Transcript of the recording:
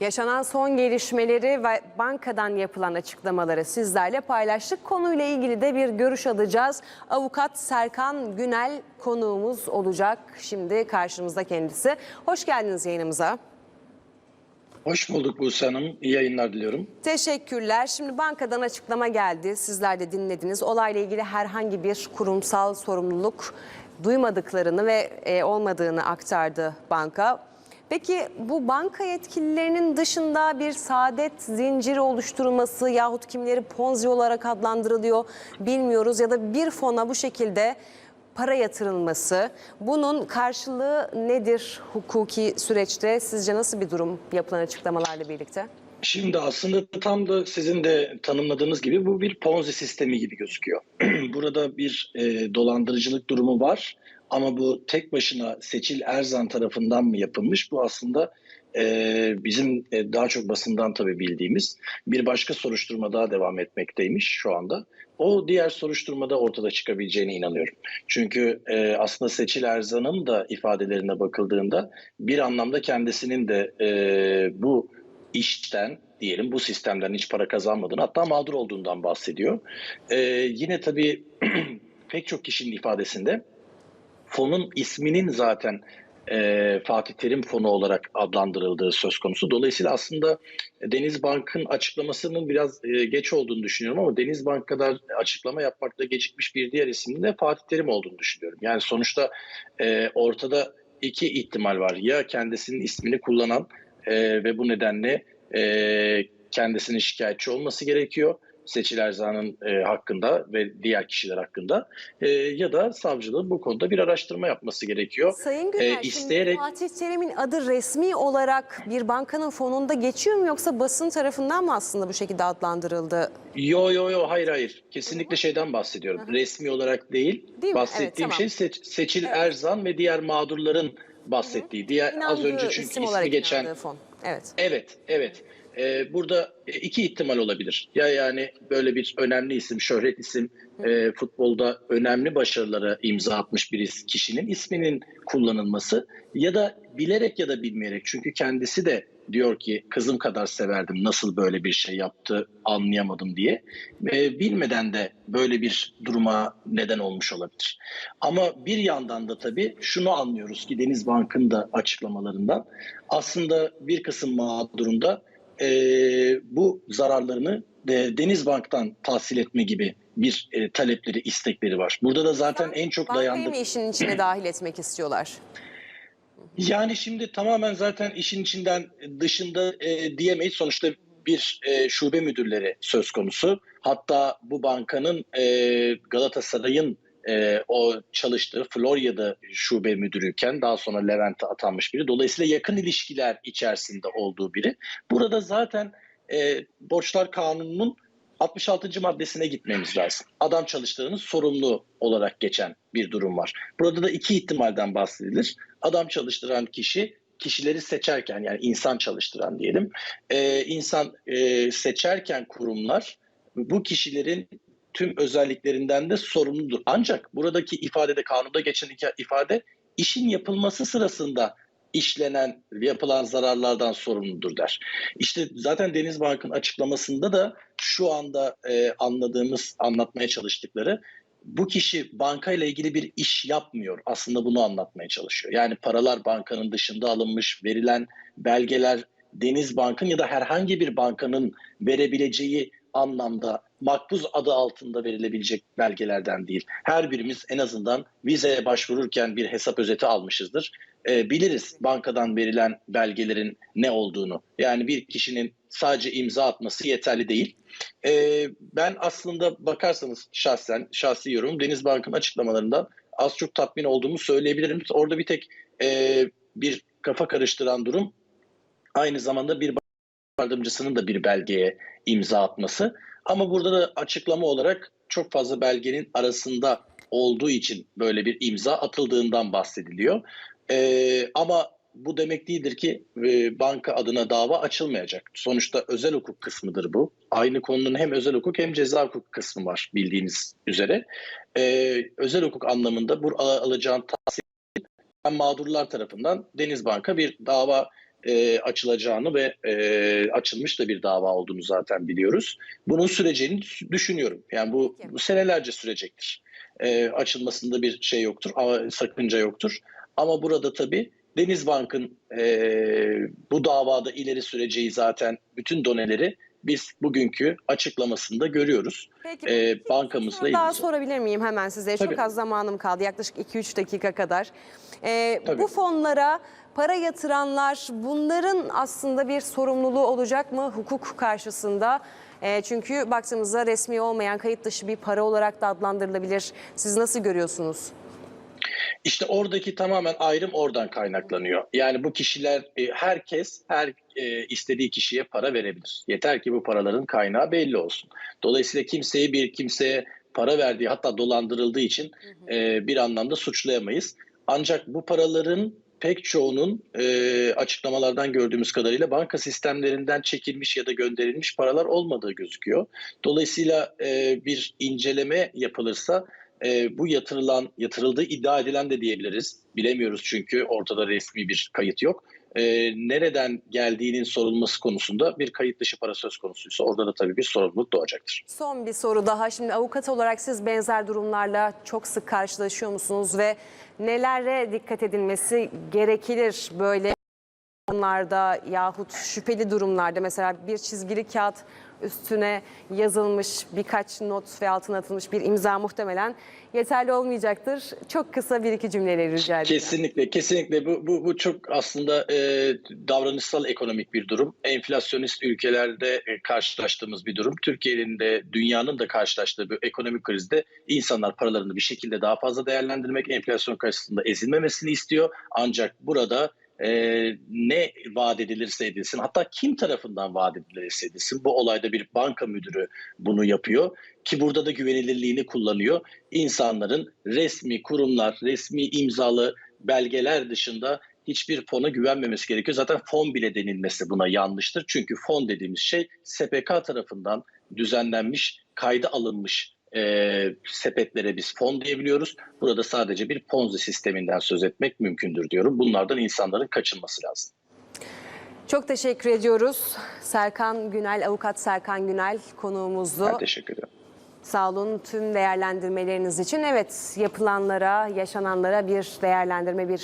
Yaşanan son gelişmeleri ve bankadan yapılan açıklamaları sizlerle paylaştık. Konuyla ilgili de bir görüş alacağız. Avukat Serkan Günel konuğumuz olacak. Şimdi karşımızda kendisi. Hoş geldiniz yayınımıza. Hoş bulduk Buse Hanım. İyi yayınlar diliyorum. Teşekkürler. Şimdi bankadan açıklama geldi. Sizler de dinlediniz. Olayla ilgili herhangi bir kurumsal sorumluluk duymadıklarını ve e, olmadığını aktardı banka. Peki bu banka yetkililerinin dışında bir saadet zinciri oluşturulması yahut kimleri ponzi olarak adlandırılıyor bilmiyoruz ya da bir fona bu şekilde para yatırılması bunun karşılığı nedir hukuki süreçte? Sizce nasıl bir durum yapılan açıklamalarla birlikte? Şimdi aslında tam da sizin de tanımladığınız gibi bu bir Ponzi sistemi gibi gözüküyor. Burada bir e, dolandırıcılık durumu var ama bu tek başına Seçil Erzan tarafından mı yapılmış? Bu aslında e, bizim e, daha çok basından tabii bildiğimiz bir başka soruşturma daha devam etmekteymiş şu anda. O diğer soruşturmada ortada çıkabileceğine inanıyorum. Çünkü e, aslında Seçil Erzan'ın da ifadelerine bakıldığında bir anlamda kendisinin de e, bu işten diyelim bu sistemden hiç para kazanmadığını hatta mağdur olduğundan bahsediyor. Ee, yine tabii pek çok kişinin ifadesinde fonun isminin zaten e, Fatih Terim fonu olarak adlandırıldığı söz konusu. Dolayısıyla aslında Deniz Bank'ın açıklamasının biraz e, geç olduğunu düşünüyorum ama Deniz Bank kadar açıklama yapmakta gecikmiş bir diğer ismin de Fatih Terim olduğunu düşünüyorum. Yani sonuçta e, ortada iki ihtimal var. Ya kendisinin ismini kullanan e, ve bu nedenle e, kendisinin şikayetçi olması gerekiyor. Seçil Erzan'ın e, hakkında ve diğer kişiler hakkında e, ya da savcılığın bu konuda bir araştırma yapması gerekiyor. Sayın Güner, E, şimdi isteyerek- Fatih Terim'in adı resmi olarak bir bankanın fonunda geçiyor mu yoksa basın tarafından mı aslında bu şekilde adlandırıldı? Yo yo yo hayır hayır kesinlikle şeyden bahsediyorum. Resmi olarak değil. Değil bahsettiğim Evet, tamam. şey Seç- Seçil Evet. Erzan ve diğer mağdurların bahsettiği. Diğer az İnandığı önce çünkü isim ismi geçen fon. Evet. Evet, evet. Ee, burada iki ihtimal olabilir. Ya yani böyle bir önemli isim, şöhret isim, e, futbolda önemli başarılara imza atmış bir kişinin isminin kullanılması ya da bilerek ya da bilmeyerek. Çünkü kendisi de diyor ki kızım kadar severdim nasıl böyle bir şey yaptı anlayamadım diye. E, bilmeden de böyle bir duruma neden olmuş olabilir. Ama bir yandan da tabii şunu anlıyoruz ki Deniz Bank'ın da açıklamalarından aslında bir kısım mağdurunda e, bu zararlarını de, Deniz Bank'tan tahsil etme gibi bir e, talepleri, istekleri var. Burada da zaten en çok Bankayı dayandık. mı işin içine dahil etmek istiyorlar? Yani şimdi tamamen zaten işin içinden dışında e, diyemeyiz. Sonuçta bir e, şube müdürleri söz konusu. Hatta bu bankanın e, Galatasaray'ın e, o çalıştığı Florya'da şube müdürüyken daha sonra Levent'e atanmış biri. Dolayısıyla yakın ilişkiler içerisinde olduğu biri. Burada zaten e, Borçlar Kanunu'nun 66. maddesine gitmemiz lazım. Adam çalıştığının sorumlu olarak geçen bir durum var. Burada da iki ihtimalden bahsedilir. Adam çalıştıran kişi kişileri seçerken yani insan çalıştıran diyelim. e, insan e, seçerken kurumlar bu kişilerin tüm özelliklerinden de sorumludur. Ancak buradaki ifadede kanunda geçen ifade işin yapılması sırasında işlenen yapılan zararlardan sorumludur der. İşte zaten Deniz Bank'ın açıklamasında da şu anda e, anladığımız, anlatmaya çalıştıkları bu kişi bankayla ilgili bir iş yapmıyor. Aslında bunu anlatmaya çalışıyor. Yani paralar bankanın dışında alınmış, verilen belgeler Deniz Bank'ın ya da herhangi bir bankanın verebileceği anlamda makbuz adı altında verilebilecek belgelerden değil. Her birimiz en azından vizeye başvururken bir hesap özeti almışızdır. E, biliriz bankadan verilen belgelerin ne olduğunu. Yani bir kişinin sadece imza atması yeterli değil. E, ben aslında bakarsanız şahsen, şahsi yorum Deniz Bank'ın açıklamalarından az çok tatmin olduğumu söyleyebilirim. Orada bir tek e, bir kafa karıştıran durum aynı zamanda bir yardımcısının da bir belgeye imza atması. Ama burada da açıklama olarak çok fazla belgenin arasında olduğu için böyle bir imza atıldığından bahsediliyor. Ee, ama bu demek değildir ki e, banka adına dava açılmayacak. Sonuçta özel hukuk kısmıdır bu. Aynı konunun hem özel hukuk hem ceza hukuk kısmı var bildiğiniz üzere. Ee, özel hukuk anlamında bu al- alacağın tahsil mağdurlar tarafından Deniz Bank'a bir dava e, açılacağını ve e, açılmış da bir dava olduğunu zaten biliyoruz. Bunun süreceğini düşünüyorum. Yani bu, bu senelerce sürecektir. E, açılmasında bir şey yoktur, sakınca yoktur. Ama burada tabii Denizbank'ın e, bu davada ileri süreceği zaten bütün doneleri biz bugünkü açıklamasında görüyoruz. Peki Ee, bankamızla soru daha ilgili. sorabilir miyim hemen size? Çok Tabii. az zamanım kaldı yaklaşık 2-3 dakika kadar. Ee, Tabii. bu fonlara para yatıranlar bunların aslında bir sorumluluğu olacak mı hukuk karşısında? Ee, çünkü baktığımızda resmi olmayan kayıt dışı bir para olarak da adlandırılabilir. Siz nasıl görüyorsunuz? İşte oradaki tamamen ayrım oradan kaynaklanıyor. Yani bu kişiler e, herkes her e, istediği kişiye para verebilir. Yeter ki bu paraların kaynağı belli olsun. Dolayısıyla kimseyi bir kimseye para verdiği hatta dolandırıldığı için e, bir anlamda suçlayamayız. Ancak bu paraların pek çoğunun e, açıklamalardan gördüğümüz kadarıyla banka sistemlerinden çekilmiş ya da gönderilmiş paralar olmadığı gözüküyor. Dolayısıyla e, bir inceleme yapılırsa e, bu yatırılan, yatırıldığı iddia edilen de diyebiliriz. Bilemiyoruz çünkü ortada resmi bir kayıt yok. E, nereden geldiğinin sorulması konusunda bir kayıt dışı para söz konusuysa orada da tabii bir sorumluluk doğacaktır. Son bir soru daha. Şimdi avukat olarak siz benzer durumlarla çok sık karşılaşıyor musunuz ve nelere dikkat edilmesi gerekilir böyle durumlarda yahut şüpheli durumlarda mesela bir çizgili kağıt üstüne yazılmış birkaç not ve altına atılmış bir imza muhtemelen yeterli olmayacaktır. Çok kısa bir iki cümleyle rica edeceğim. Kesinlikle, kesinlikle bu, bu, bu çok aslında e, davranışsal ekonomik bir durum. Enflasyonist ülkelerde e, karşılaştığımız bir durum. Türkiye'nin de dünyanın da karşılaştığı bir ekonomik krizde insanlar paralarını bir şekilde daha fazla değerlendirmek, enflasyon karşısında ezilmemesini istiyor. Ancak burada e, ne vaat edilirse edilsin hatta kim tarafından vaat edilirse edilsin bu olayda bir banka müdürü bunu yapıyor ki burada da güvenilirliğini kullanıyor. İnsanların resmi kurumlar, resmi imzalı belgeler dışında hiçbir fona güvenmemesi gerekiyor. Zaten fon bile denilmesi buna yanlıştır. Çünkü fon dediğimiz şey SPK tarafından düzenlenmiş, kayda alınmış e, sepetlere biz fon diyebiliyoruz. Burada sadece bir ponzi sisteminden söz etmek mümkündür diyorum. Bunlardan insanların kaçınması lazım. Çok teşekkür ediyoruz. Serkan Günel, avukat Serkan Günel konuğumuzdu. Ben teşekkür ederim. Sağ olun tüm değerlendirmeleriniz için. Evet yapılanlara, yaşananlara bir değerlendirme, bir